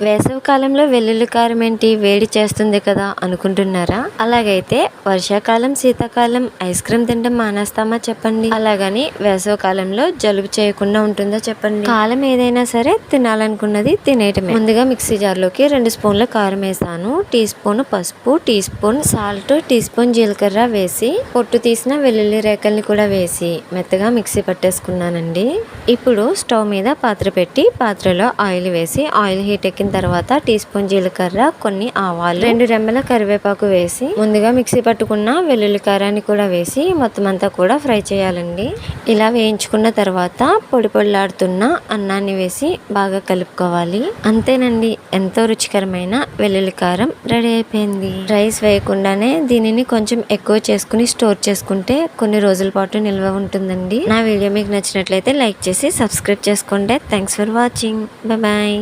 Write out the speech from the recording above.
వేసవికాలంలో వెల్లుల్లి కారం ఏంటి? వేడి చేస్తుంది కదా అనుకుంటున్నారా? అలాగైతే వర్షాకాలం శీతాకాలం ఐస్ క్రీమ్ తినడం మానేస్తామా చెప్పండి. అలాగని వేసవికాలంలో జలుబు చేయకుండా ఉంటుందా చెప్పండి. కాలం ఏదైనా సరే తినాలనుకున్నది తినేయటమే. ముందుగా మిక్సీ జార్లోకి రెండు స్పూన్ల కారం వేసాను. టీ స్పూన్ పసుపు teaspoon salt teaspoon జీలకర్ర వేసి పొట్టు తీసిన వెల్లుల్లి రేకల్ని కూడా వేసి మెత్తగా మిక్సీ పట్టేసుకున్నానండి. ఇప్పుడు స్టవ్ మీద పాత్ర పెట్టి పాత్రలో ఆయిల్ వేసి ఆయిల్ హీట్ ఎక్కిన తర్వాత టీ స్పూన్ జీలకర్ర కొన్ని ఆవాలు రెండు రెమ్మల కరివేపాకు వేసి ముందుగా మిక్సీ పట్టుకున్న వెల్లుల్లి కారాన్ని కూడా వేసి మొత్తం అంతా కూడా ఫ్రై చేయాలండి. ఇలా వేయించుకున్న తర్వాత పొడి పొడిలాడుతున్న అన్నాన్ని వేసి బాగా కలుపుకోవాలి. అంతేనండి ఎంతో రుచికరమైన వెల్లుల్లి కారం రెడీ అయిపోయింది. రైస్ వేయకుండానే దీనిని కొంచెం ఎక్కువ చేసుకుని స్టోర్ చేసుకుంటే కొన్ని రోజుల పాటు నిల్వ ఉంటుందండి. నా వీడియో మీకు నచ్చినట్లయితే లైక్ చేసి సబ్స్క్రైబ్ చేసుకోండి. Thanks for watching. బాయ్.